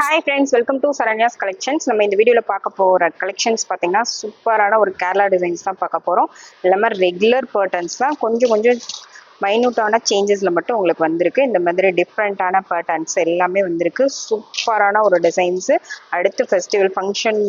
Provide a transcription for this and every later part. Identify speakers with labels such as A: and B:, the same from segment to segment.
A: Hi friends welcome to Saranya's collections நம்ம இந்த வீடியோவில் பார்க்க போகிற கலெக்ஷன்ஸ் பார்த்தீங்கன்னா சூப்பரான ஒரு கேரளா டிசைன்ஸ் தான் பார்க்க போகிறோம் இல்லாமல் ரெகுலர் பேட்டர்ன்ஸ் தான் கொஞ்சம் கொஞ்சம் மைனூட்டான சேஞ்சஸில் மட்டும் உங்களுக்கு வந்திருக்கு. இந்த மாதிரி டிஃப்ரெண்ட்டான பேட்டர்ன்ஸ் எல்லாமே வந்திருக்கு. சூப்பரான ஒரு டிசைன்ஸு அடுத்து ஃபெஸ்டிவல் ஃபங்க்ஷன்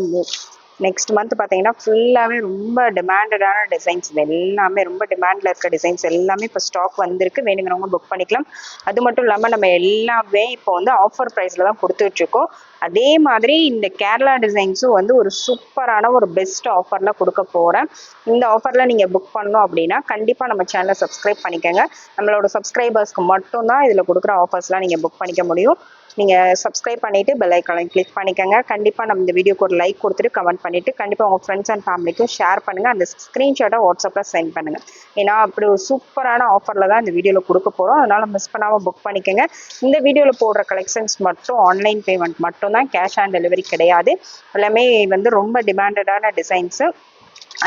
A: நெக்ஸ்ட் மந்த் பார்த்தீங்கன்னா ஃபுல்லாகவே ரொம்ப டிமாண்டடான டிசைன்ஸ் இது எல்லாமே ரொம்ப டிமாண்டில் இருக்க டிசைன்ஸ் எல்லாமே இப்போ ஸ்டாக் வந்திருக்கு. வேணுங்கிறவங்க புக் பண்ணிக்கலாம். அது மட்டும் இல்லாமல் நம்ம எல்லாமே இப்போ வந்து ஆஃபர் ப்ரைஸில் தான் கொடுத்துட்ருக்கோம் அதே மாதிரி இந்த கேரளா டிசைன்ஸும் வந்து ஒரு சூப்பரான ஒரு பெஸ்ட் ஆஃபரில் கொடுக்க போகிறேன் இந்த ஆஃபரில் நீங்கள் புக் பண்ணோம் அப்படின்னா கண்டிப்பாக நம்ம சேனலை சப்ஸ்கிரைப் பண்ணிக்கோங்க. நம்மளோட சப்ஸ்கிரைபர்ஸ்க்கு மட்டும்தான் இதில் கொடுக்குற ஆஃபர்ஸ்லாம் நீங்கள் புக் பண்ணிக்க முடியும். நீங்கள் சப்ஸ்கிரைப் பண்ணிவிட்டு பெல் ஐக்கானை கிளிக் பண்ணிக்கோங்க. கண்டிப்பாக நம்ம இந்த வீடியோக்கு ஒரு லைக் கொடுத்துட்டு கமெண்ட் பண்ணிவிட்டு கண்டிப்பாக உங்கள் ஃப்ரெண்ட்ஸ் அண்ட் ஃபேமிலிக்கும் ஷேர் பண்ணுங்கள் அந்த ஸ்க்ரீன்ஷாட்டை வாட்ஸ்அப்பில் சென்ட் பண்ணுங்கள் ஏன்னா அப்படி ஒரு சூப்பரான ஆஃபரில் தான் இந்த வீடியோவில் கொடுக்க போகிறோம் அதனால் மிஸ் பண்ணாமல் புக் பண்ணிக்கோங்க. இந்த வீடியோவில் போடுற கலெக்ஷன்ஸ் மட்டும் ஆன்லைன் பேமெண்ட் மட்டும் தான் கேஷ் ஆன் டெலிவரி கிடையாது. எல்லாமே வந்து ரொம்ப டிமாண்டடான டிசைன்ஸு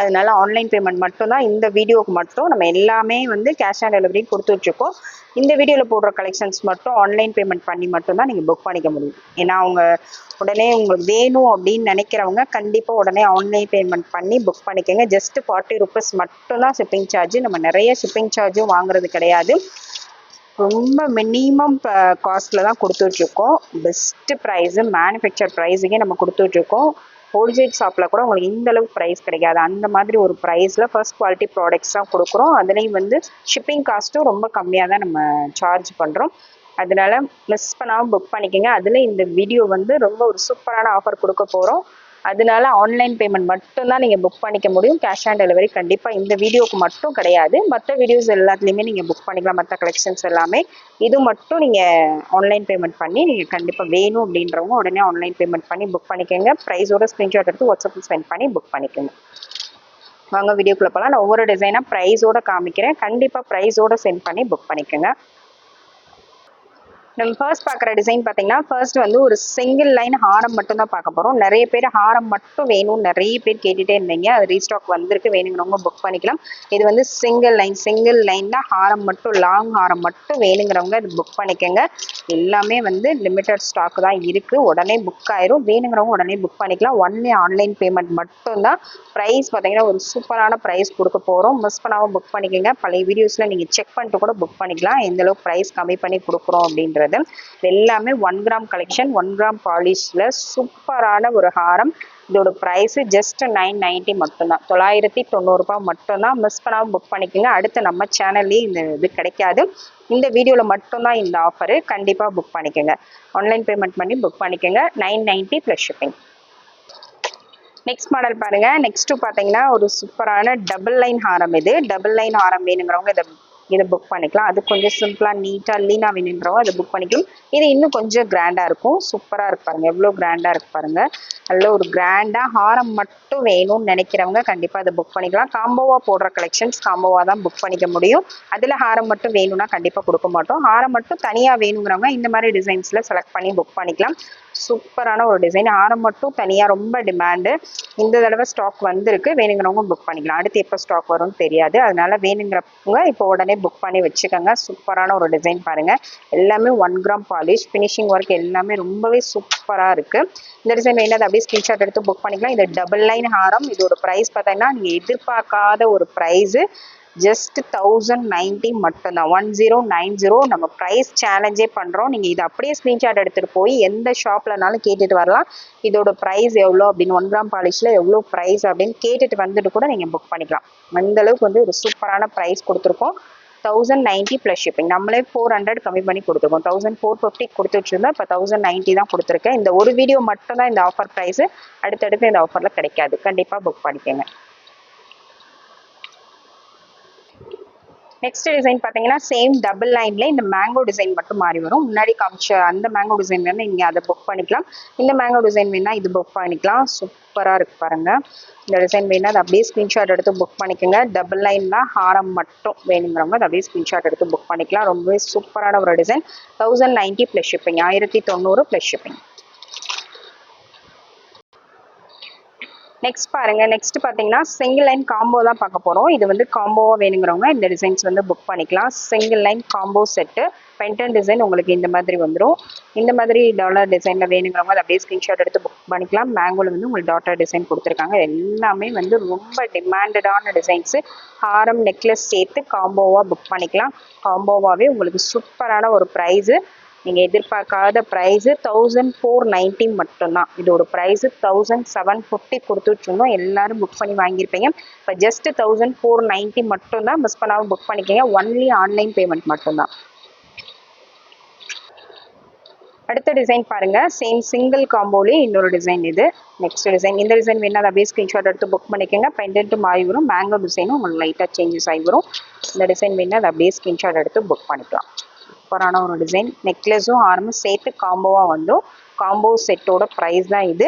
A: அதனால ஆன்லைன் பேமெண்ட் மட்டும்தான் இந்த வீடியோவுக்கு மட்டும் நம்ம எல்லாமே வந்து கேஷ் ஆன் டெலிவரி கொடுத்துட்ருக்கோம் இந்த வீடியோவில் போடுற கலெக்ஷன்ஸ் மட்டும் ஆன்லைன் பேமெண்ட் பண்ணி மட்டும்தான் நீங்கள் புக் பண்ணிக்க முடியும். ஏன்னா அவங்க உடனே உங்களுக்கு வேணும் அப்படின்னு நினைக்கிறவங்க கண்டிப்பாக உடனே ஆன்லைன் பேமெண்ட் பண்ணி புக் பண்ணிக்கோங்க. ஜஸ்ட் ஃபார்ட்டி ருபீஸ் மட்டும்தான் ஷிப்பிங் சார்ஜ் நம்ம நிறைய ஷிப்பிங் சார்ஜும் வாங்குறது கிடையாது. ரொம்ப மினிமம் காஸ்ட்டில் தான் கொடுத்துட்ருக்கோம். பெஸ்ட்டு ப்ரைஸு மேனுஃபேக்சர் ப்ரைஸுக்கே நம்ம கொடுத்துட்ருக்கோம். ஹோல்சேல் ஷாப்பில் கூட உங்களுக்கு இந்த அளவுக்கு ப்ரைஸ் கிடைக்காது. அந்த மாதிரி ஒரு ப்ரைஸில் ஃபர்ஸ்ட் குவாலிட்டி ப்ராடக்ட்ஸ் தான் கொடுக்குறோம். அதுலேயும் வந்து ஷிப்பிங் காஸ்ட்டும் ரொம்ப கம்மியாக தான் நம்ம சார்ஜ் பண்ணுறோம் அதனால மிஸ் பண்ணாமல் புக் பண்ணிக்கோங்க. அதில் இந்த வீடியோ வந்து ரொம்ப ஒரு சூப்பரான ஆஃபர் கொடுக்க போகிறோம் அதனால ஆன்லைன் பேமெண்ட் மட்டும்தான் நீங்கள் புக் பண்ணிக்க முடியும். கேஷ் ஆன் டெலிவரி கண்டிப்பாக இந்த வீடியோக்கு மட்டும் கிடையாது. மற்ற வீடியோஸ் எல்லாத்துலேயுமே நீங்கள் புக் பண்ணிக்கலாம். மற்ற கலெக்ஷன்ஸ் எல்லாமே. இது மட்டும் நீங்கள் ஆன்லைன் பேமெண்ட் பண்ணி நீங்கள் கண்டிப்பாக வேணும் அப்படின்றவங்க உடனே ஆன்லைன் பேமெண்ட் பண்ணி புக் பண்ணிக்கோங்க. ப்ரைஸோட ஸ்க்ரீன்ஷாட் எடுத்து வாட்ஸ்அப்பில் சென்ட் பண்ணி புக் பண்ணிக்கோங்க. வாங்க வீடியோக்குள்ளே போகலாம் நான் ஒவ்வொரு டிசைனாக ப்ரைஸோட காமிக்கிறேன். கண்டிப்பாக ப்ரைஸோட சென்ட் பண்ணி புக் பண்ணிக்கோங்க. நம்ம ஃபர்ஸ்ட் பார்க்குற டிசைன் பார்த்தீங்கன்னா ஃபர்ஸ்ட் வந்து ஒரு சிங்கிள் லைன் ஹாரம் மட்டும் தான் பார்க்க போகிறோம் நிறைய பேர் ஹாரம் மட்டும் வேணும் நிறைய பேர் கேட்டுகிட்டே இருந்தீங்க. அது ரீஸ்டாக் வந்திருக்கு வேணுங்கிறவங்க புக் பண்ணிக்கலாம். இது வந்து சிங்கிள் லைன் சிங்கிள் லைனில் ஹாரம் மட்டும் லாங் ஹாரம் மட்டும் வேணுங்கிறவங்க இது புக் பண்ணிக்கோங்க. எல்லாமே வந்து லிமிட்டட் ஸ்டாக் தான் இருக்குது உடனே புக் ஆயிரும். வேணுங்கிறவங்க உடனே புக் பண்ணிக்கலாம். ஒன்லி ஆன்லைன் பேமெண்ட் மட்டும்தான். ப்ரைஸ் பார்த்தீங்கன்னா ஒரு சூப்பரான ப்ரைஸ் கொடுக்க போகிறோம் மிஸ் பண்ணாமல் புக் பண்ணிக்கோங்க. பழைய வீடியோஸில் நீங்கள் செக் பண்ணிட்டு கூட புக் பண்ணிக்கலாம். எந்தளவுக்கு ப்ரைஸ் கம்மி பண்ணி கொடுக்குறோம் அப்படின்றது. எல்லாமே one gram collection one gram பாலிஷில் சூப்பரான ஒரு ஹாரம். இதோட ப்ரைஸு ஜஸ்ட் நைன் நைன்ட்டி மட்டும்தான். தொள்ளாயிரத்தி தொண்ணூறுரூபா மட்டும்தான் மிஸ் பண்ணாமல் புக் பண்ணிக்கோங்க. அடுத்து நம்ம சேனல்லே இந்த இது கிடைக்காது. இந்த வீடியோவில் மட்டும்தான் இந்த ஆஃபரு கண்டிப்பாக புக் பண்ணிக்கோங்க. ஆன்லைன் பேமெண்ட் பண்ணி புக் பண்ணிக்கோங்க. Nine ninety plus shipping next model பாருங்க. நெக்ஸ்ட் பார்த்தீங்கன்னா ஒரு சூப்பரான டபுள் லைன் ஹாரம் இது. டபுள் லைன் ஹாரம் வேணுங்கிறவங்க இதை இதை புக் பண்ணிக்கலாம். அது கொஞ்சம் சிம்பிளாக நீட்டாக லீனாக வேணுன்றவோ அதை புக் பண்ணிக்கலாம் இது இன்னும் கொஞ்சம் கிராண்டாக இருக்கும். சூப்பராக இருக்கு பாருங்கள் எவ்வளோ கிராண்டாக இருக்கு பாருங்க. நல்ல ஒரு கிராண்டாக ஹாரம் மட்டும் வேணும்னு நினைக்கிறவங்க கண்டிப்பாக அதை புக் பண்ணிக்கலாம். காம்போவாக போடுற கலெக்ஷன்ஸ் காம்போவாக தான் புக் பண்ணிக்க முடியும். அதில் ஹாரம் மட்டும் வேணும்னா கண்டிப்பாக கொடுக்க மாட்டோம். ஹாரம் மட்டும் தனியாக வேணுங்கிறவங்க இந்த மாதிரி டிசைன்ஸில் செலக்ட் பண்ணி புக் பண்ணிக்கலாம். சூப்பரான ஒரு டிசைன் ஹாரம் மட்டும் தனியாக ரொம்ப டிமாண்டு இந்த தடவை ஸ்டாக் வந்திருக்கு. வேணுங்கிறவங்க புக் பண்ணிக்கலாம். அடுத்து எப்போ ஸ்டாக் வரும்னு தெரியாது. அதனால வேணுங்கிறவங்க இப்போ உடனே புக் பண்ணி வச்சுக்கோங்க. சூப்பரான ஒரு டிசைன் பாருங்கள் எல்லாமே one gram polish finishing work எல்லாமே ரொம்பவே சூப்பராக இருக்குது இந்த டிசைன் வேணாது அப்படியே ஸ்க்ரீன்ஷாட் எடுத்து புக் பண்ணிக்கலாம். இது டபுள் லைன் ஹாரம் இதோட ப்ரைஸ் பார்த்தீங்கன்னா நீங்கள் எதிர்பார்க்காத ஒரு ப்ரைஸு ஜஸ்ட் தௌசண்ட் நைன்ட்டி மட்டும்தான். ஒன் ஜீரோ நைன் ஜீரோ நம்ம ப்ரைஸ் சேலஞ்சே பண்ணுறோம் நீங்கள் இதை அப்படியே ஸ்க்ரீன்ஷாட் எடுத்துகிட்டு போய் எந்த ஷாப்லனாலும் கேட்டுட்டு வரலாம். இதோட ப்ரைஸ் எவ்வளோ அப்படின்னு ஒன் கிராம் பாலிஷில் எவ்வளோ ப்ரைஸ் அப்படின்னு கேட்டுட்டு வந்துட்டு கூட நீங்கள் புக் பண்ணிக்கலாம். அந்தளவுக்கு வந்து ஒரு சூப்பரான ப்ரைஸ் கொடுத்துருக்கோம். தௌசண்ட் நைன்ட்டி ப்ளஸ் ஷிப்பிங் நம்மளே ஃபோர் ஹண்ட்ரட் கம்மி பண்ணி கொடுத்துருக்கோம். தௌசண்ட் ஃபோர் ஃபிஃப்டி கொடுத்துட்ருந்தோம் இப்போ தௌசண்ட் நைன்ட்டி தான் கொடுத்துருக்கேன். இந்த ஒரு வீடியோ மட்டும் தான் இந்த ஆஃபர் ப்ரைஸு அடுத்தடுத்து இந்த ஆஃபரில் கிடைக்காது. கண்டிப்பாக புக் பண்ணிக்கோங்க. நெக்ஸ்ட் டிசைன் பார்த்தீங்கன்னா சேம் டபுள் லைனில் இந்த மேங்கோ டிசைன் மட்டும் மாறி வரும். முன்னாடி காமிச்ச அந்த மேங்கோ டிசைன் வேணால் நீங்கள் அதை புக் பண்ணிக்கலாம். இந்த மேங்கோ டிசைன் வேணால் இது புக் பண்ணிக்கலாம். சூப்பராக இருக்கு பாருங்க. இந்த டிசைன் வேணால் அதை அப்படியே ஸ்க்ரீன்ஷாட் எடுத்து புக் பண்ணிக்கோங்க. டபுள் லைன்னா ஹாரம் மட்டும் வேணுங்கிறவங்க அதை அப்படியே ஸ்க்ரீன்ஷாட் எடுத்து புக் பண்ணிக்கலாம். ரொம்பவே சூப்பரான ஒரு design thousand ninety plus shipping ஆயிரத்தி தொண்ணூறு ப்ளஸ் ஷிப்பிங் நெக்ஸ்ட் பாருங்கள் நெக்ஸ்ட் பார்த்தீங்கன்னா சிங்கிள் லைன் காம்போ தான் பார்க்க போகிறோம் இது வந்து காம்போவாக வேணுங்கிறவங்க இந்த டிசைன்ஸ் வந்து புக் பண்ணிக்கலாம். Single line combo set pendant design உங்களுக்கு இந்த மாதிரி வந்துடும் இந்த மாதிரி டாலர் டிசைனில் வேணுங்கிறவங்க அதை அப்படியே ஸ்க்ரீன்ஷாட் எடுத்து புக் பண்ணிக்கலாம். மேங்கோவில் வந்து உங்களுக்கு டாட்டர் டிசைன் கொடுத்துருக்காங்க. எல்லாமே வந்து ரொம்ப டிமாண்டடான டிசைன்ஸு ஹாரம் நெக்லஸ் சேர்த்து காம்போவாக புக் பண்ணிக்கலாம். காம்போவாகவே உங்களுக்கு சூப்பரான ஒரு ப்ரைஸு நீங்கள் எதிர்பார்க்காத ப்ரைஸு தௌசண்ட் ஃபோர் நைன்ட்டி மட்டும்தான். இதோட ப்ரைஸு தௌசண்ட் செவன் ஃபிஃப்டி கொடுத்துட்ருந்தோம் எல்லோரும் புக் பண்ணி வாங்கியிருப்பீங்க. இப்போ ஜஸ்ட் தௌசண்ட் ஃபோர் நைன்ட்டி மட்டும்தான் மிஸ் பண்ணாமல் புக் பண்ணிக்கோங்க. ஒன்லி ஆன்லைன் பேமெண்ட் மட்டும்தான். அடுத்த டிசைன் பாருங்க. சேம் சிங்கிள் காம்போலே இன்னொரு டிசைன் இது. நெக்ஸ்ட் டிசைன் இந்த டிசைன் வேணா அதே அப்படியே ஸ்க்ரீன்ஷாட் எடுத்து புக் பண்ணிக்கோங்க. பெண்டன்ட்டு மாறி வரும். மேங்கோ டிசைனும் உங்களுக்கு லைட்டாக சேஞ்சஸ் ஆகி வரும். இந்த டிசைன் வேணா அதை அப்படியே ஸ்க்ரீன்ஷாட் எடுத்து புக் பண்ணிக்கலாம். சூப்பரான ஒரு டிசைன் நெக்லஸும் ஆரமும் சேர்த்து காம்போவாக வந்தும் காம்போ செட்டோட ப்ரைஸ் தான் இது.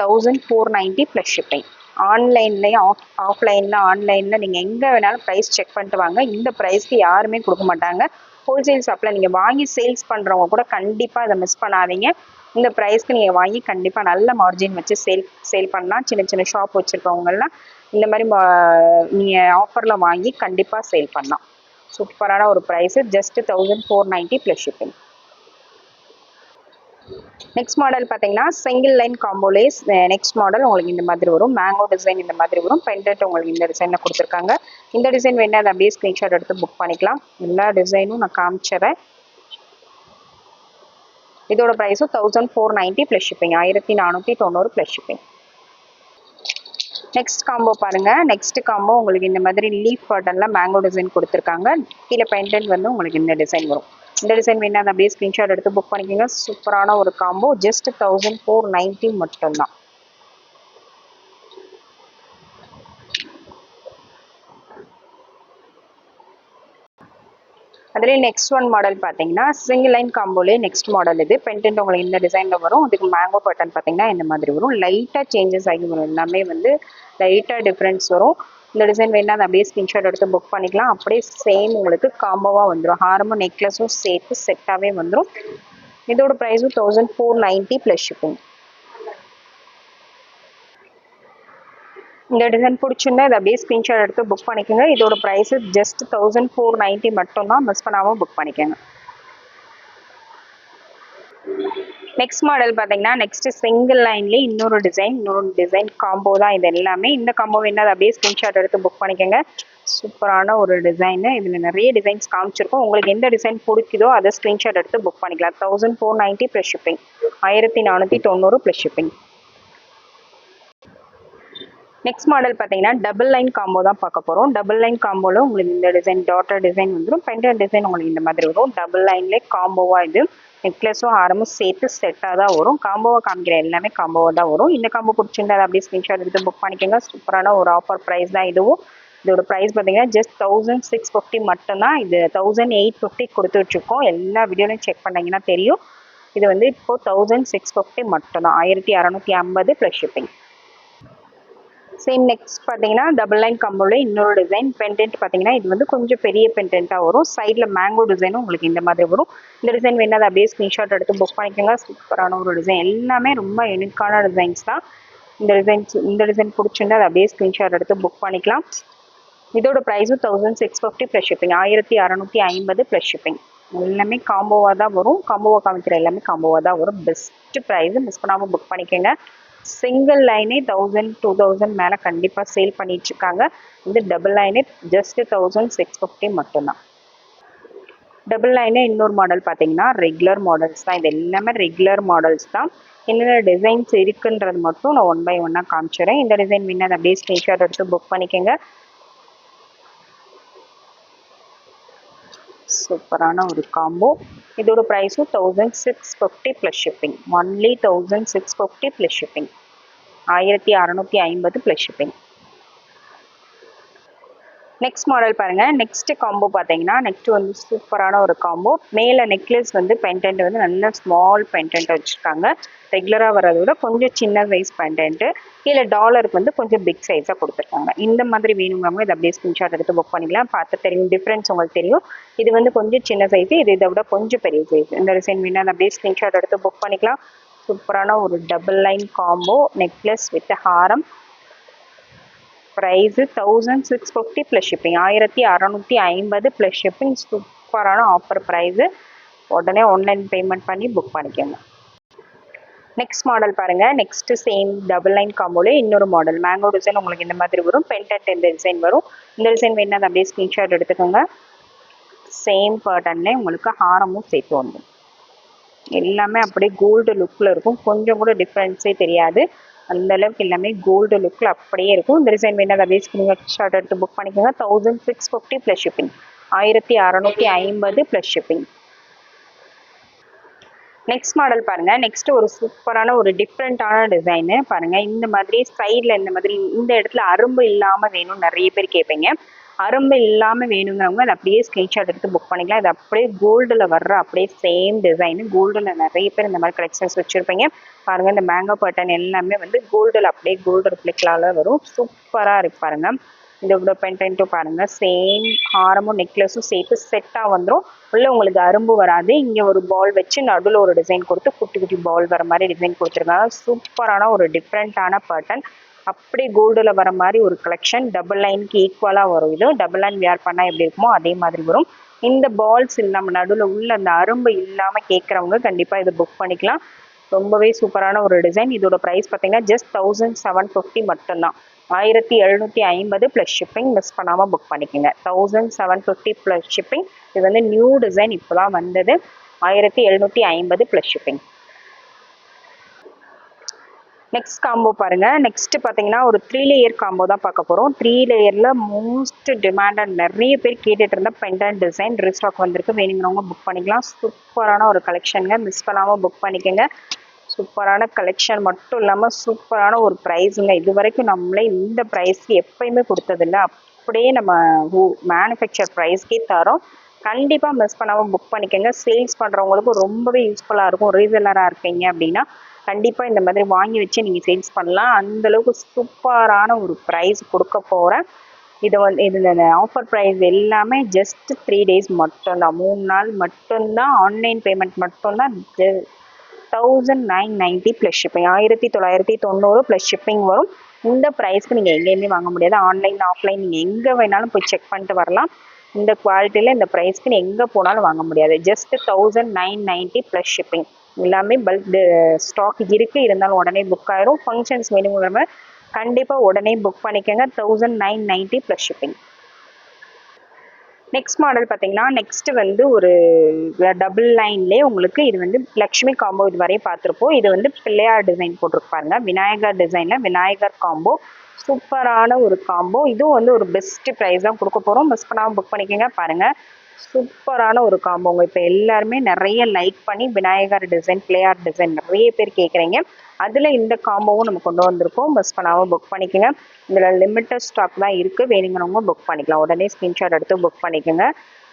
A: Thousand four ninety plus shipping ஆன்லைன்லேயும் off ஆஃப்லைனில் ஆன்லைனில் நீங்கள் எங்கே வேணாலும் ப்ரைஸ் செக் பண்ணிட்டு வாங்க. இந்த ப்ரைஸ்க்கு யாருமே கொடுக்க மாட்டாங்க. ஹோல்சேல் ஷாப்பில் நீங்கள் வாங்கி சேல்ஸ் பண்ணுறவங்க கூட கண்டிப்பாக அதை மிஸ் பண்ணாதீங்க. இந்த ப்ரைஸ்க்கு நீங்கள் வாங்கி கண்டிப்பாக நல்ல மார்ஜின் வச்சு சேல் சேல் பண்ணலாம் சின்ன சின்ன ஷாப் வச்சுருக்கவங்கலாம் இந்த மாதிரி நீங்கள் ஆஃபரில் வாங்கி கண்டிப்பாக சேல் பண்ணலாம். சூப்பரான ஒரு price just thousand four ninety plus shipping next model பார்த்தீங்கன்னா சிங்கிள் லைன் காம்போலேஸ் நெக்ஸ்ட் மாடல் உங்களுக்கு இந்த மாதிரி வரும். மேங்கோ டிசைன் இந்த மாதிரி வரும். பென்டென்ட் உங்களுக்கு இந்த டிசைனில் கொடுத்துருக்காங்க. இந்த டிசைன் வேணால் அதை அப்படியே ஸ்க்ரீன்ஷாட் எடுத்து புக் பண்ணிக்கலாம். எல்லா டிசைனும் நான் காமிச்சிடுறேன் இதோட ப்ரைஸும் thousand four ninety plus shipping ஆயிரத்தி நானூற்றி தொண்ணூறு ப்ளஸ் ஷிப்பிங் நெக்ஸ்ட் காம்போ பாருங்கள் நெக்ஸ்ட் காம்போ உங்களுக்கு இந்த மாதிரி லீஃப் பாட்டனில் மேங்கோ டிசைன் கொடுத்துருக்காங்க. கீழே பெயிண்டன்ட் வந்து உங்களுக்கு இந்த டிசைன் வரும். இந்த டிசைன் வேணால் அதை அப்படியே ஸ்க்ரீன்ஷாட் எடுத்து புக் பண்ணிக்கோங்க. சூப்பரான ஒரு combo just thousand four ninety மட்டும்தான். அதுலேயே நெக்ஸ்ட் ஒன் மாடல் பார்த்தீங்கன்னா சிங்கிள் லைன் காம்போலே நெக்ஸ்ட் மாடல் இது. பென்டென்ட் உங்களுக்கு இந்த டிசைனில் வரும். அதுக்கு மேங்கோ பட்டன் பார்த்தீங்கன்னா இந்த மாதிரி வரும். லைட்டாக சேஞ்சஸ் ஆகி வரும். எல்லாமே வந்து லைட்டாக டிஃப்ரென்ஸ் வரும். இந்த டிசைன் வேணா அதை அப்படியே ஸ்கிரீன்ஷாட் எடுத்து புக் பண்ணிக்கலாம். அப்படியே சேம் உங்களுக்கு காம்போவாக வந்துடும் ஹாரமும் நெக்லஸும் சேர்த்து செட்டாகவே வந்துடும் இதோட ப்ரைஸும் thousand four ninety plus shipping இந்த டிசைன் பிடிச்சிருந்தா இதை அப்படியே ஸ்க்ரீன்ஷாட் எடுத்து புக் பண்ணிக்கோங்க. இதோட price just thousand four ninety மட்டும்தான் மிஸ் பண்ணாமல் புக் பண்ணிக்கோங்க. நெக்ஸ்ட் மாடல் பார்த்தீங்கன்னா நெக்ஸ்ட் சிங்கிள் லைன்லேயே இன்னொரு டிசைன் இன்னொரு டிசைன் காம்போ தான் இது எல்லாமே. இந்த காம்போ வேணா அதை அப்படியே ஸ்க்ரீன்ஷாட் எடுத்து புக் பண்ணிக்கோங்க. சூப்பரான ஒரு டிசைனு இதில் நிறைய டிசைன்ஸ் காமிச்சிருக்கோம். உங்களுக்கு எந்த டிசைன் பிடிக்குதோ அதை ஸ்க்ரீன்ஷாட் எடுத்து புக் பண்ணிக்கலாம். Thousand four ninety plus shipping ஆயிரத்தி நானூற்றி தொண்ணூறு ப்ளஸ் ஷிப்பிங் நெக்ஸ்ட் மாடல் பார்த்தீங்கன்னா டபுள் லைன் காம்போ தான் பார்க்க போகிறோம் டபுள் லைன் காம்போவில் உங்களுக்கு இந்த டிசைன் டாட்டர் டிசைன் வந்துடும் பெண்டர் டிசைன் உங்களுக்கு இந்த மாதிரி வரும். டபுள் லைன்லேயே காம்போவாக இது. நெக்லஸும் ஆரமும் சேர்த்து செட்டாக தான் வரும். காம்போவாக காமிக்கிற எல்லாமே காம்போவாக தான் வரும். இந்த காம்போ பிடிச்சிருந்தா அதை அப்படியே ஸ்க்ரீன்ஷாட் எடுத்து புக் பண்ணிக்கோங்க. சூப்பரான ஒரு ஆஃபர் ப்ரைஸ் தான் இதுவும். இதோட ப்ரைஸ் பார்த்தீங்கன்னா ஜஸ்ட் தௌசண்ட் சிக்ஸ் ஃபிஃப்டி மட்டும்தான். இது தௌசண்ட் எயிட் ஃபிஃப்டி கொடுத்துட்ருக்கோம் எல்லா வீடியோலையும் செக் பண்ணிங்கன்னா தெரியும். இது வந்து இப்போது தௌசண்ட் சிக்ஸ் ஃபிஃப்டி மட்டும்தான். ஆயிரத்தி அறநூற்றி ஐம்பது ப்ளஸ் ஷிப்பிங் சேம் நெக்ஸ்ட் பார்த்தீங்கன்னா டபுள் லைன் கம்போல இன்னொரு டிசைன் பெண்டென்ட் பார்த்தீங்கன்னா இது வந்து கொஞ்சம் பெரிய பென்டென்ட்டாக வரும். சைடில் மேங்கோ டிசைனும் உங்களுக்கு இந்த மாதிரி வரும். இந்த டிசைன் வேணா அதை அப்படியே ஸ்க்ரீன்ஷாட் எடுத்து புக் பண்ணிக்கோங்க. சூப்பரான ஒரு டிசைன் எல்லாமே ரொம்ப யூனிக்கான டிசைன்ஸ் தான். இந்த டிசைன்ஸ் இந்த டிசைன் பிடிச்சிருந்தா அதை அப்படியே ஸ்க்ரீன்ஷாட் எடுத்து புக் பண்ணிக்கலாம். இதோட ப்ரைஸும் thousand six fifty plus shipping ஆயிரத்தி அறநூற்றி ஐம்பது ப்ளஸ் ஷிப்பிங் எல்லாமே காம்போவாக தான் வரும். காம்போவாக காமிக்கிற எல்லாமே காம்போவாக தான் வரும். பெஸ்ட்டு ப்ரைஸு மிஸ் பண்ணாமல் புக் பண்ணிக்கோங்க. சிங்கிள் லைனே தௌசண்ட் டூ தௌசண்ட் மேலே கண்டிப்பாக சேல் பண்ணிட்டுருக்காங்க. இது டபுள் லைனே ஜஸ்ட் தௌசண்ட் சிக்ஸ் ஃபிஃப்டி மட்டும்தான். டபுள் லைனே இன்னொரு மாடல் பார்த்தீங்கன்னா ரெகுலர் மாடல்ஸ் தான். இது எல்லாமே ரெகுலர் மாடல்ஸ் தான். என்னென்ன டிசைன்ஸ் இருக்குன்றது மட்டும் நான் ஒன் பை ஒன்னாக காமிச்சிடுறேன். இந்த டிசைன் வேணா அப்படியே ஸ்க்ரீன்ஷாட் எடுத்து புக் பண்ணிக்கோங்க. சூப்பரான ஒரு காம்போ இதோட ப்ரைஸும் thousand six fifty plus shipping only thousand six fifty plus shipping ஆயிரத்தி அறநூற்றி ஐம்பது ப்ளஸ் ஷிப்பிங் நெக்ஸ்ட் மாடல் பாருங்க. நெக்ஸ்ட் காம்போ பார்த்தீங்கன்னா நெக்ஸ்ட் வந்து சூப்பரான ஒரு காம்போ மேலே நெக்லஸ் வந்து பென்டென்ட் வந்து நல்ல ஸ்மால் பென்டென்ட் வச்சுருக்காங்க. ரெகுலராக வரதை விட கொஞ்சம் சின்ன சைஸ் பென்டென்ட்டு கீழே டாலருக்கு வந்து கொஞ்சம் பிக் சைஸாக கொடுத்துருக்காங்க. இந்த மாதிரி வேணுங்கிறவங்க இதை அப்படியே ஸ்க்ரீன்ஷாட் எடுத்து புக் பண்ணிக்கலாம். பார்த்து தெரியும். டிஃப்ரென்ஸ் உங்களுக்கு தெரியும். இது வந்து கொஞ்சம் சின்ன சைஸ் இது இதை விட கொஞ்சம் பெரிய சைஸ் இந்த டிசைன் வேணா அதை அப்படியே ஸ்க்ரீன்ஷாட் எடுத்து புக் பண்ணிக்கலாம். சூப்பரான ஒரு double line combo necklace with Haram price thousand six fifty plus shipping ஆயிரத்தி அறநூற்றி ஐம்பது ப்ளஸ் ஷிப்பிங் சூப்பரான ஆஃபர் ப்ரைஸு உடனே ஆன்லைன் பேமெண்ட் பண்ணி புக் பண்ணிக்கோங்க. நெக்ஸ்ட் மாடல் பாருங்கள் நெக்ஸ்ட்டு சேம் டபுள் லைன் காம்போல இன்னொரு மாடல் மேங்கோ டிசைன் உங்களுக்கு இந்த மாதிரி வரும். பென்டென்ட் இந்த டிசைன் வரும். இந்த டிசைன் வேணா அதை அப்படியே ஸ்க்ரீன்ஷாட் எடுத்துக்கோங்க. சேம் பேட்டர்ன்ல உங்களுக்கு ஹாரமும் சேர்த்து வந்துடும். எல்லாமே அப்படியே கோல்டு லுக்கில் இருக்கும். கொஞ்சம் கூட டிஃப்ரென்ஸே தெரியாது. அந்த அளவுக்கு எல்லாமே கோல்டு லுக்கில் அப்படியே இருக்கும். இந்த டிசைன் வேணா அதை நீங்கள் ஷார்ட் எடுத்து புக் பண்ணிக்கோங்க. Thousand six fifty plus shipping ஆயிரத்தி அறநூற்றி ஐம்பது ப்ளஸ் ஷிப்பிங் நெக்ஸ்ட் மாடல் பாருங்க. நெக்ஸ்ட் ஒரு சூப்பரான ஒரு டிஃப்ரெண்ட்டான டிசைனு பாருங்க. இந்த மாதிரி சைடில் இந்த மாதிரி இந்த இடத்துல அரும்பு இல்லாமல் வேணும் நிறைய பேர் கேட்பீங்க. அரும்பு இல்லாமல் வேணுங்கிறவங்க அதை அப்படியே ஸ்க்ரீன்ஷாட் எடுத்து புக் பண்ணிக்கலாம். இது அப்படியே கோல்டில் வர்ற அப்படியே சேம் டிசைனு கோல்டில் நிறைய பேர் இந்த மாதிரி கலெக்ஷன்ஸ் வச்சுருப்பீங்க. பாருங்கள் இந்த மேங்கோ பட்டன் எல்லாமே வந்து கோல்டில் அப்படியே கோல்டு ரிப்ளிக்லால வரும். சூப்பராக இருக்கு பாருங்கள் இதோட பென்டென்ட்டும் பாருங்க. சேம் ஹாரமும் நெக்லஸும் சேர்த்து செட்டாக வந்துடும் உள்ளே உங்களுக்கு அரும்பு வராது. இங்கே ஒரு பால் வச்சு நடுவில் ஒரு டிசைன் கொடுத்து குட்டி குட்டி பால் வர மாதிரி டிசைன் கொடுத்துருக்காங்க. சூப்பரான ஒரு டிஃப்ரெண்ட்டான பேட்டர்ன் அப்படியே கோல்டில் வர மாதிரி ஒரு கலெக்ஷன் டபுள் லைனுக்கு ஈக்குவலாக வரும். இது டபுள் லைன் வேர் பண்ணால் எப்படி இருக்குமோ அதே மாதிரி வரும். இந்த பால்ஸ் இல்லாமல் நடுவில் உள்ள அந்த அரும்பு இல்லாமல் கேட்குறவங்க கண்டிப்பாக இதை புக் பண்ணிக்கலாம். ரொம்பவே சூப்பரான ஒரு டிசைன் இதோட ப்ரைஸ் பார்த்தீங்கன்னா ஜஸ்ட் தௌசண்ட் செவன் ஃபிஃப்டி மட்டும்தான். ஆயிரத்தி எழுநூற்றி ஐம்பது ப்ளஸ் ஷிப்பிங் மிஸ் பண்ணாமல் புக் பண்ணிக்கோங்க. Thousand seven fifty plus shipping இது வந்து நியூ டிசைன் இப்போ தான் வந்தது. ஆயிரத்தி எழுநூற்றி ஐம்பது ப்ளஸ் ஷிப்பிங் நெக்ஸ்ட் காம்போ பாருங்கள் நெக்ஸ்ட் பார்த்தீங்கன்னா ஒரு த்ரீ லேயர் காம்போ தான் பார்க்க போகிறோம் த்ரீ லேயரில் மோஸ்ட் டிமாண்டட் நிறைய பேர் கேட்டுட்டு இருந்த பெண்டன் டிசைன் ரிஸ்டாக் வந்திருக்கு. வேணுங்கிறவங்க புக் பண்ணிக்கலாம். சூப்பரான ஒரு கலெக்ஷனுங்க மிஸ் பண்ணாமல் புக் பண்ணிக்கோங்க. சூப்பரான கலெக்ஷன் மட்டும் இல்லாமல் சூப்பரான ஒரு ப்ரைஸுங்க இது வரைக்கும் நம்மளே இந்த ப்ரைஸ்க்கு எப்பயுமே கொடுத்ததில்ல. அப்படியே நம்ம மேனுஃபேக்சர் ப்ரைஸ்க்கே தரோம். கண்டிப்பாக மிஸ் பண்ணாமல் புக் பண்ணிக்கோங்க. சேல்ஸ் பண்ணுறவங்களுக்கும் ரொம்பவே யூஸ்ஃபுல்லாக இருக்கும். ரீசெல்லராக இருப்பீங்க அப்படின்னா கண்டிப்பாக இந்த மாதிரி வாங்கி வச்சு நீங்கள் சேல்ஸ் பண்ணலாம். அந்தளவுக்கு சூப்பரான ஒரு ப்ரைஸ் கொடுக்க போகிறேன் இதை வந்து இது இந்த ஆஃபர் ப்ரைஸ் எல்லாமே ஜஸ்ட் த்ரீ டேஸ் மட்டும்தான். மூணு நாள் மட்டும்தான் ஆன்லைன் பேமெண்ட் மட்டும்தான். Thousand nine ninety plus shipping ஆயிரத்தி தொள்ளாயிரத்தி தொண்ணூறு ப்ளஸ் ஷிப்பிங் வரும். இந்த ப்ரைஸ்க்கு நீங்கள் எங்கேயுமே வாங்க முடியாது. ஆன்லைன் ஆஃப்லைன் நீங்கள் எங்கே வேணாலும் போய் செக் பண்ணிட்டு வரலாம். இந்த குவாலிட்டியில் இந்த ப்ரைஸ்க்கு நீங்கள் எங்கே போனாலும் வாங்க முடியாது. Just thousand nine ninety plus shipping எல்லாமே பல்க் ஸ்டாக் இருக்குது இருந்தாலும் உடனே புக் ஆயிரும். ஃபங்க்ஷன்ஸ் வேணுங்கிற கண்டிப்பாக உடனே புக் பண்ணிக்கோங்க. Thousand nine ninety plus shipping next model பார்த்தீங்கன்னா நெக்ஸ்ட் வந்து ஒரு டபுள் லைன்லேயே உங்களுக்கு இது வந்து லக்ஷ்மி காம்போ இது வரையும் பார்த்துருப்போம் இது வந்து பிள்ளையார் டிசைன் போட்டிருப்பாருங்க விநாயகர் டிசைனில் விநாயகர் காம்போ சூப்பரான ஒரு காம்போ இதுவும் வந்து ஒரு பெஸ்ட்டு ப்ரைஸ் தான் கொடுக்க போகிறோம் மிஸ் பண்ணாமல் புக் பண்ணிக்கோங்க பாருங்கள் சூப்பரான ஒரு காம்போங்க இப்போ எல்லாருமே நிறைய லைக் பண்ணி விநாயகர் டிசைன் பிளேயார் டிசைன் நிறைய பேர் கேட்குறீங்க. அதில் இந்த காம்போவும் நம்ம கொண்டு வந்திருக்கோம். மிஸ் பண்ணாமல் புக் பண்ணிக்கோங்க. இதில் லிமிட்டட் ஸ்டாக் தான் இருக்குது வேணுங்கிறவங்க புக் பண்ணிக்கலாம். உடனே ஸ்க்ரீன்ஷாட் எடுத்து புக் பண்ணிக்கோங்க.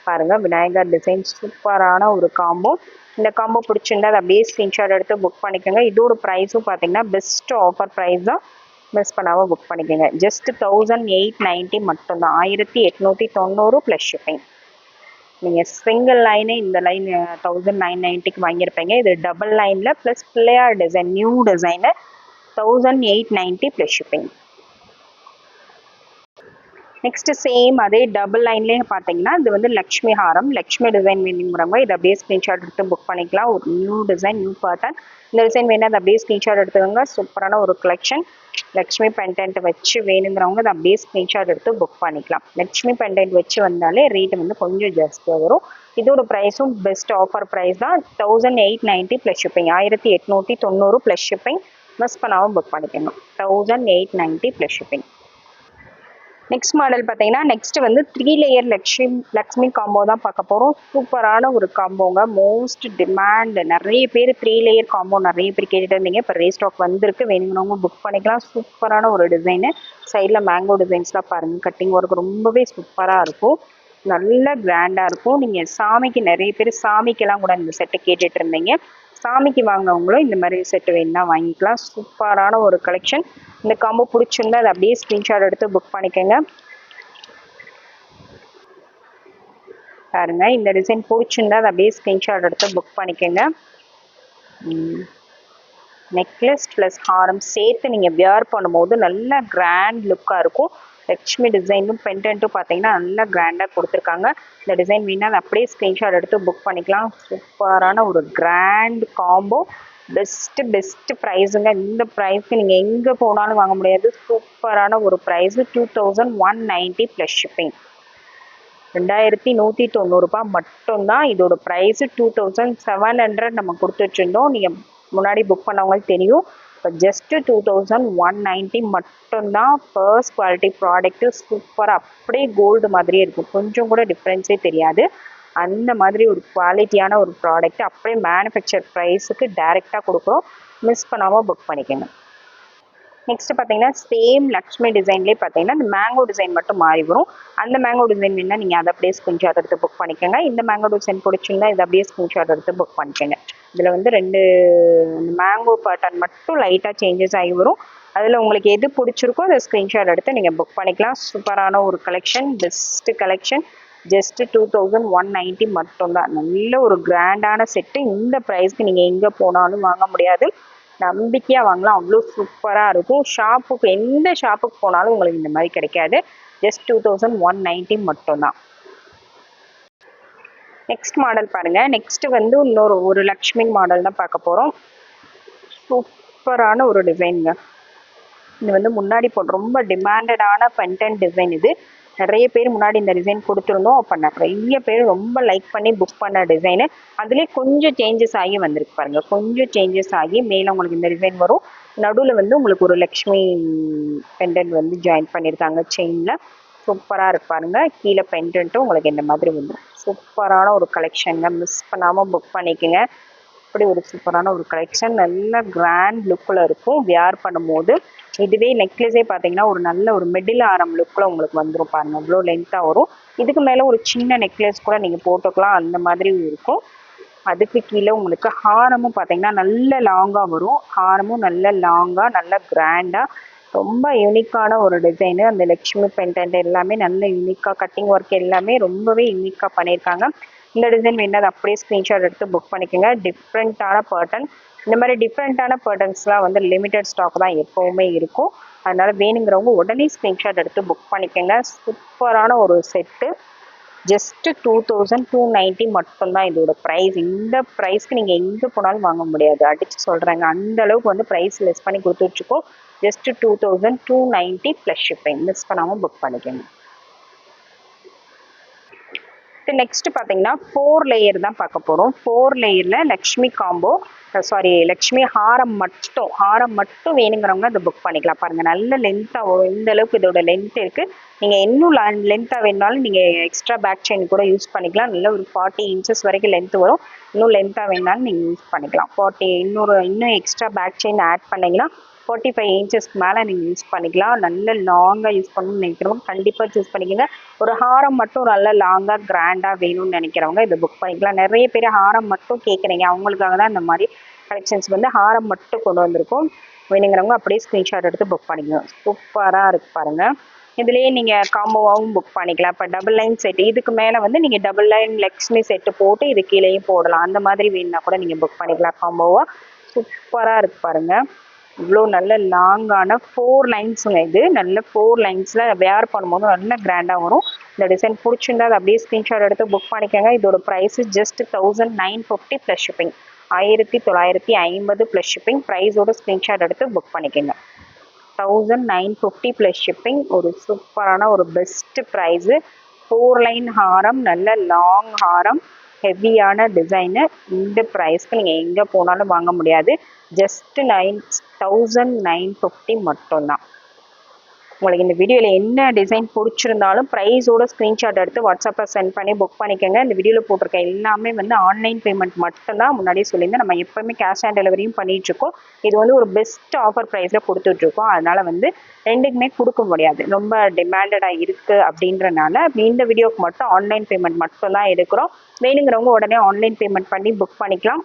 A: பாருங்கள் விநாயகர் டிசைன் சூப்பரான ஒரு காம்போ இந்த காம்போ பிடிச்சிருந்தா அதை அப்படியே ஸ்க்ரீன்ஷாட் எடுத்து புக் பண்ணிக்கோங்க. இதோட ப்ரைஸும் பார்த்தீங்கன்னா பெஸ்ட் ஆஃபர் ப்ரைஸ் தான். மிஸ் பண்ணாமல் புக் பண்ணிக்கோங்க. ஜஸ்ட் தௌசண்ட் எயிட் நைன்ட்டி மட்டும்தான். ஆயிரத்தி எட்நூற்றி தொண்ணூறு ப்ளஸ் ஷிப்பிங் நீங்கள் சிங்கிள் லைனே இந்த லைன் தௌசண்ட் நைன் நைன்ட்டிக்கு வாங்கியிருப்பீங்க. இது டபுள் லைனில் plus Pillaiyar design new design thousand eight ninety plus shipping next same அதே டபுள் லைன்லேயே பார்த்தீங்கன்னா இது வந்து லக்ஷ்மி ஹாரம் லக்ஷ்மி டிசைன் வேணுங்கிறவங்க இதை அப்படியே ஸ்க்ரீன்ஷாட் எடுத்து புக் பண்ணிக்கலாம். ஒரு நியூ டிசைன் நியூ பேட்டர்ன் இந்த டிசைன் வேணும் அதை அப்படியே ஸ்க்ரீன்ஷாட் எடுத்துக்கோங்க. சூப்பரான ஒரு கலெக்ஷன் லக்ஷ்மி பென்டென்ட் வச்சு வேணுங்கிறவங்க அதை அப்படியே ஸ்க்ரீன்ஷாட் எடுத்து புக் பண்ணிக்கலாம். லக்ஷ்மி பென்டென்ட் வச்சு வந்தாலே ரேட் வந்து கொஞ்சம் ஜாஸ்தியாக வரும். இதோட ப்ரைஸும் பெஸ்ட் ஆஃபர் ப்ரைஸ் தான். Thousand eight ninety plus shipping ஆயிரத்தி எட்நூற்றி தொண்ணூறு ப்ளஸ் ஷிப்பிங் மிஸ் பண்ணாமல் புக் பண்ணிக்கணும். Thousand eight ninety plus shipping next model பார்த்தீங்கன்னா நெக்ஸ்ட் வந்து three layer Lakshmi Lakshmi combo தான் பார்க்க போகிறோம் சூப்பரான ஒரு காம்போங்க மோஸ்ட் டிமாண்ட் நிறைய பேர் த்ரீ லேயர் காம்போ நிறைய பேர் கேட்டுட்டு இருந்தீங்க. இப்போ ரேஸ்டாக் வந்திருக்கு. வேணுங்கிறவங்க புக் பண்ணிக்கலாம். சூப்பரான ஒரு டிசைனு சைடில் மேங்கோ டிசைன்ஸ்லாம் பாருங்கள் கட்டிங் ஒர்க் ரொம்பவே சூப்பராக இருக்கும். நல்ல கிராண்டாக இருக்கும். நீங்கள் சாமிக்கு நிறைய பேர் சாமிக்கெல்லாம் கூட இந்த செட்டை கேட்டுட்டு இருந்தீங்க. சாமிக்கு வாங்கினவங்களும் இந்த மாதிரி செட்டு வேணும்னா வாங்கிக்கலாம். சூப்பரான ஒரு கலெக்ஷன் இந்த காம்போ பிடிச்சிருந்தா அதை அப்படியே ஸ்க்ரீன்ஷாட் எடுத்து புக் பண்ணிக்கோங்க. பாருங்க இந்த டிசைன் பிடிச்சிருந்தா அதை அப்படியே ஸ்க்ரீன்ஷாட் எடுத்து புக் பண்ணிக்கோங்க. நெக்லஸ் ப்ளஸ் ஹாரம் சேர்த்து நீங்கள் வியர் பண்ணும்போது நல்ல கிராண்ட் லுக்காக இருக்கும். லட்சுமி டிசைனும் பெண்டன்ட்டும் பார்த்தீங்கன்னா நல்லா கிராண்டாக கொடுத்துருக்காங்க. இந்த டிசைன் வேணால் அதை அப்படியே ஸ்க்ரீன்ஷாட் எடுத்து புக் பண்ணிக்கலாம். சூப்பரான ஒரு கிராண்ட் காம்போ பெஸ்ட்டு பெஸ்ட்டு ப்ரைஸுங்க இந்த ப்ரைஸ்க்கு நீங்கள் எங்கே போனாலும் வாங்க முடியாது. சூப்பரான ஒரு price two thousand one ninety plus shipping ரெண்டாயிரத்தி நூற்றி தொண்ணூறுபா மட்டும்தான் இதோட price two thousand seven hundred நம்ம கொடுத்து வச்சுருந்தோம். நீங்கள் முன்னாடி புக் பண்ணவங்களுக்கு தெரியும். இப்போ just two thousand one ninety மட்டும்தான் ஃபர்ஸ்ட் குவாலிட்டி ப்ராடக்ட்டு சூப்பர் அப்படியே கோல்டு மாதிரியே இருக்கும். கொஞ்சம் கூட டிஃப்ரென்ஸே தெரியாது. அந்த மாதிரி ஒரு குவாலிட்டியான ஒரு ப்ராடக்ட் அப்படியே மேனுஃபேக்சர் ப்ரைஸுக்கு டைரெக்டாக கொடுக்குறோம். மிஸ் பண்ணாமல் புக் பண்ணிக்கோங்க நெக்ஸ்ட் பார்த்தீங்கன்னா சேம் லக்ஷ்மி டிசைன்லேயே பார்த்தீங்கன்னா இந்த மேங்கோ டிசைன் மட்டும் மாறி வரும். அந்த மேங்கோ டிசைன் வேணால் நீங்கள் அதை அப்படியே ஸ்கிரீன்ஷாட் எடுத்து புக் பண்ணிக்கோங்க. இந்த மேங்கோ டிசைன் பிடிச்சிருந்தா இதை அப்படியே ஸ்கிரீன்ஷாட் எடுத்து புக் பண்ணிக்கோங்க. இதில் வந்து ரெண்டு மேங்கோ பேட்டர்ன் மட்டும் லைட்டாக சேஞ்சஸ் ஆகி வரும். அதில் உங்களுக்கு எது பிடிச்சிருக்கோ அதை ஸ்க்ரீன்ஷாட் எடுத்து நீங்கள் புக் பண்ணிக்கலாம். சூப்பரான ஒரு collection best collection just two thousand one ninety மட்டும்தான். நல்ல ஒரு கிராண்டான செட்டு இந்த ப்ரைஸ்க்கு நீங்கள் எங்கே போனாலும் வாங்க முடியாது. நம்பிக்கையாக வாங்கலாம். அவ்வளோ சூப்பராக இருக்கும். ஷாப்புக்கு எந்த ஷாப்புக்கு போனாலும் உங்களுக்கு இந்த மாதிரி கிடைக்காது. Just two thousand one ninety மட்டும்தான். நெக்ஸ்ட் மாடல் பாருங்கள் நெக்ஸ்ட் வந்து இன்னொரு ஒரு லக்ஷ்மி மாடல் தான் பார்க்க போகிறோம் சூப்பரான ஒரு டிசைனுங்க இது வந்து முன்னாடி போட்டு ரொம்ப டிமாண்டடான பென்டன் டிசைன் இது. நிறைய பேர் முன்னாடி இந்த டிசைன் கொடுத்துருந்தோம். அப்போ நிறைய பேர் ரொம்ப லைக் பண்ணி புக் பண்ண டிசைனு அதுலேயே கொஞ்சம் சேஞ்சஸ் ஆகி வந்திருக்கு பாருங்கள் கொஞ்சம் சேஞ்சஸ் ஆகி மேலே உங்களுக்கு இந்த டிசைன் வரும். நடுவில் வந்து உங்களுக்கு ஒரு லக்ஷ்மி பெண்டன் வந்து ஜாயின் பண்ணியிருக்காங்க செயினில் சூப்பராக இருக்கு பாருங்க. கீழே பெண்டன்ட்டும் உங்களுக்கு இந்த மாதிரி வந்துடும் சூப்பரான ஒரு கலெக்ஷனுங்க மிஸ் பண்ணாமல் புக் பண்ணிக்கோங்க. அப்படி ஒரு சூப்பரான ஒரு கலெக்ஷன் நல்ல கிராண்ட் லுக்கில் இருக்கும். வியார் பண்ணும்போது இதுவே நெக்லஸே பார்த்தீங்கன்னா ஒரு நல்ல ஒரு மிடில் ஆரம் லுக்கில் உங்களுக்கு வந்துடும் பாருங்கள் இவ்வளோ லென்த்தாக வரும். இதுக்கு மேலே ஒரு சின்ன நெக்லஸ் கூட நீங்கள் போட்டுக்கலாம். அந்த மாதிரி இருக்கும். அதுக்கு கீழே உங்களுக்கு ஹாரமும் பார்த்தீங்கன்னா நல்ல லாங்காக வரும். ஹாரமும் நல்ல லாங்காக நல்ல கிராண்டாக ரொம்ப யூனிக்கான ஒரு டிசைனு அந்த லக்ஷ்மி பென்டென்ட் எல்லாமே நல்ல யூனிக்காக கட்டிங் ஒர்க் எல்லாமே ரொம்பவே யூனிக்காக பண்ணியிருக்காங்க இந்த டிசைன் வேணும் அதை அப்படியே ஸ்க்ரீன்ஷாட் எடுத்து புக் பண்ணிக்கோங்க. டிஃப்ரெண்ட்டான பேட்டர்ன் இந்த மாதிரி டிஃப்ரெண்ட்டான பேட்டர்ன்ஸ்லாம் வந்து லிமிட்டட் ஸ்டாக் தான் எப்போவுமே இருக்கும். அதனால் வேணுங்கிறவங்க உடனே ஸ்க்ரீன்ஷாட் எடுத்து புக் பண்ணிக்கோங்க. சூப்பரான ஒரு set just two thousand two ninety மட்டும்தான் இதோட ப்ரைஸ் இந்த ப்ரைஸ்க்கு நீங்கள் எங்கே போனாலும் வாங்க முடியாது. அடித்து சொல்கிறாங்க அந்த அளவுக்கு வந்து ப்ரைஸ் லெஸ் பண்ணி கொடுத்து just two thousand two ninety plus shipping miss பண்ணாமல் புக் பண்ணிக்கோங்க. நெக்ஸ்ட் பார்த்தீங்கன்னா ஃபோர் லேயர் தான் பார்க்க போகிறோம் ஃபோர் லேயரில் லக்ஷ்மி காம்போ சாரி லக்ஷ்மி ஹாரம் மட்டும் ஹாரம் மட்டும் வேணுங்கிறவங்க அதை புக் பண்ணிக்கலாம். பாருங்கள் நல்ல லென்த்தாக வரும். இந்த அளவுக்கு இதோட லென்த் இருக்குது நீங்கள் இன்னும் லென்த்தாக வேணுனாலும் நீங்கள் எக்ஸ்ட்ரா பேக் செயின் கூட யூஸ் பண்ணிக்கலாம். நல்ல ஒரு ஃபார்ட்டி இன்ச்சஸ் வரைக்கும் லென்த் வரும். இன்னும் லென்த்தாக வேணுனாலும் நீங்கள் யூஸ் பண்ணிக்கலாம். ஃபார்ட்டி இன்னொரு இன்னும் எக்ஸ்ட்ரா பேக் செயின் ஆட் பண்ணிங்கன்னா ஃபார்ட்டி ஃபைவ் இன்ச்சஸ்க்கு மேலே நீங்கள் யூஸ் பண்ணிக்கலாம். நல்ல லாங்காக யூஸ் பண்ணணும்னு நினைக்கிறவங்க கண்டிப்பாக சூஸ் பண்ணிக்கோங்க. ஒரு ஹாரம் மட்டும் நல்ல லாங்காக கிராண்டாக வேணும்னு நினைக்கிறவங்க இதை புக் பண்ணிக்கலாம். நிறைய பேர் ஹாரம் மட்டும் கேட்குறீங்க அவங்களுக்காக தான் இந்த மாதிரி கலெக்ஷன்ஸ் வந்து ஹாரம் மட்டும் கொண்டு வந்திருக்கோம். வேணுங்கிறவங்க அப்படியே ஸ்க்ரீன்ஷாட் எடுத்து புக் பண்ணிக்கணும் சூப்பராக இருக்கு பாருங்கள் இதுலேயே நீங்கள் காம்போவாகவும் புக் பண்ணிக்கலாம். இப்போ டபுள் லைன் செட் இதுக்கு மேலே வந்து நீங்கள் டபுள் லைன் லக்ஷ்மி செட்டு போட்டு இது கீழேயும் போடலாம். அந்த மாதிரி வேணுன்னா கூட நீங்கள் புக் பண்ணிக்கலாம் காம்போவாக சூப்பராக இருக்கு பாருங்கள் இவ்வளோ நல்ல லாங்கான ஃபோர் லைன்ஸுங்க இது. நல்ல ஃபோர் லைன்ஸில் வேர் பண்ணும்போது நல்ல கிராண்டாக வரும். இந்த டிசைன் பிடிச்சிருந்தா அதை அப்படியே ஸ்க்ரீன்ஷாட் எடுத்து புக் பண்ணிக்கோங்க. இதோட price just thousand nine fifty plus shipping ஆயிரத்தி தொள்ளாயிரத்தி ஐம்பது ப்ளஸ் ஷிப்பிங் ப்ரைஸோட ஸ்க்ரீன்ஷாட் எடுத்து புக் பண்ணிக்கோங்க. Thousand nine fifty plus shipping ஒரு சூப்பரான ஒரு பெஸ்ட்டு ப்ரைஸு ஃபோர் லைன் ஹாரம் நல்ல லாங் ஹாரம். ஹெவியான டிசைனு இந்த ப்ரைஸ்க்கு நீங்கள் எங்கே போனாலும் வாங்க முடியாது. Just nine thousand nine fifty மட்டும்தான். உங்களுக்கு இந்த வீடியோவில் என்ன டிசைன் பிடிச்சிருந்தாலும் ப்ரைஸோட ஸ்க்ரீன்ஷாட் எடுத்து வாட்ஸ்அப்பில் சென்ட் பண்ணி புக் பண்ணிக்கோங்க. இந்த வீடியோவில் போட்டிருக்க எல்லாமே வந்து ஆன்லைன் பேமெண்ட் மட்டும்தான் முன்னாடியே சொல்லியிருந்தேன். நம்ம எப்போவுமே கேஷ் ஆன் டெலிவரியும் பண்ணிகிட்ருக்கோம் இது வந்து ஒரு பெஸ்ட் ஆஃபர் ப்ரைஸில் கொடுத்துட்ருக்கோம் அதனால் வந்து ரெண்டுக்குமே கொடுக்க முடியாது. ரொம்ப டிமாண்டடாக இருக்குது அப்படின்றனால இந்த வீடியோக்கு மட்டும் ஆன்லைன் பேமெண்ட் மட்டும் தான் எடுக்கிறோம். வேணுங்கிறவங்க உடனே ஆன்லைன் பேமெண்ட் பண்ணி புக் பண்ணிக்கலாம்.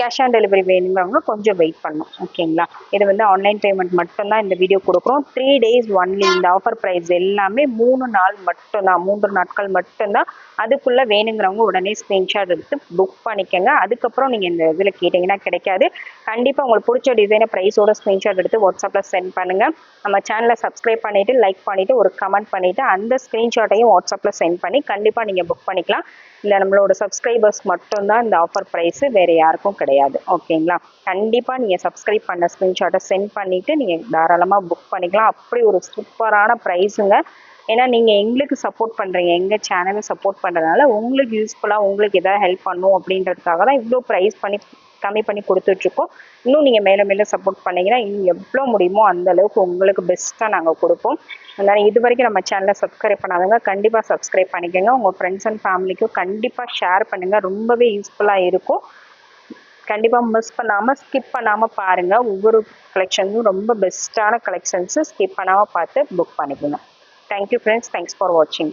A: கேஷ் ஆன் டெலிவரி வேணுங்கிறவங்க கொஞ்சம் வெயிட் பண்ணும் ஓகேங்களா இது வந்து ஆன்லைன் பேமெண்ட் மட்டும்தான் இந்த வீடியோ கொடுக்குறோம். த்ரீ டேஸ் ஒன்லி இந்த ஆஃபர் ப்ரைஸ் எல்லாமே மூணு நாள் மட்டும்தான் மூன்று நாட்கள் மட்டும்தான். அதுக்குள்ளே வேணுங்கிறவங்க உடனே ஸ்க்ரீன்ஷாட் எடுத்து புக் பண்ணிக்கோங்க. அதுக்கப்புறம் நீங்கள் இந்த இதில் கேட்டிங்கன்னா கிடைக்காது. கண்டிப்பாக உங்களுக்கு பிடிச்ச டிசைனை ப்ரைஸோட ஸ்க்ரீன்ஷாட் எடுத்து வாட்ஸ்அப்பில் சென்ட் பண்ணுங்கள் நம்ம சேனலை சப்ஸ்கிரைப் பண்ணிவிட்டு லைக் பண்ணிவிட்டு ஒரு கமெண்ட் பண்ணிவிட்டு அந்த ஸ்க்ரீன்ஷாட்டையும் வாட்ஸ்அப்பில் சென்ட் பண்ணி கண்டிப்பாக நீங்கள் புக் பண்ணிக்கலாம். இல்லை நம்மளோட சப்ஸ்கிரைபர்ஸ் மட்டும்தான் இந்த ஆஃபர் ப்ரைஸு வேறு யாருக்கும் கிடையாது. ஓகேங்களா கண்டிப்பாக நீங்கள் சப்ஸ்கிரைப் பண்ண ஸ்க்ரீன்ஷாட்டை சென்ட் பண்ணிவிட்டு நீங்கள் தாராளமாக புக் பண்ணிக்கலாம். அப்படி ஒரு சூப்பரான ப்ரைஸுங்க ஏன்னா நீங்கள் எங்களுக்கு சப்போர்ட் பண்ணுறீங்க எங்கள் சேனலை சப்போர்ட் பண்ணுறதுனால உங்களுக்கு யூஸ்ஃபுல்லாக உங்களுக்கு எதாவது ஹெல்ப் பண்ணும் அப்படின்றதுக்காக தான் இவ்வளோ ப்ரைஸ் பண்ணி கம்மி பண்ணி கொடுத்துட்ருக்கோம். இன்னும் நீங்கள் மேலே மேலே சப்போர்ட் பண்ணீங்கன்னா இன்னும் எவ்வளோ முடியுமோ அந்த அளவுக்கு உங்களுக்கு பெஸ்ட்டாக நாங்கள் கொடுப்போம். அதனால் இது வரைக்கும் நம்ம சேனலை சப்ஸ்கிரைப் பண்ணாதவங்க கண்டிப்பாக சப்ஸ்கிரைப் பண்ணிக்கோங்க. உங்கள் ஃப்ரெண்ட்ஸ் அண்ட் ஃபேமிலிக்கும் கண்டிப்பாக ஷேர் பண்ணுங்கள் ரொம்பவே யூஸ்ஃபுல்லாக இருக்கும். கண்டிப்பாக மிஸ் பண்ணாமல் ஸ்கிப் பண்ணாமல் பாருங்கள் ஒவ்வொரு கலெக்ஷன்ஸும் ரொம்ப பெஸ்ட்டான கலெக்ஷன்ஸு ஸ்கிப் பண்ணாமல் பார்த்து புக் பண்ணிக்கோங்க. தேங்க்யூ ஃப்ரெண்ட்ஸ் தேங்க்ஸ் ஃபார் வாட்சிங்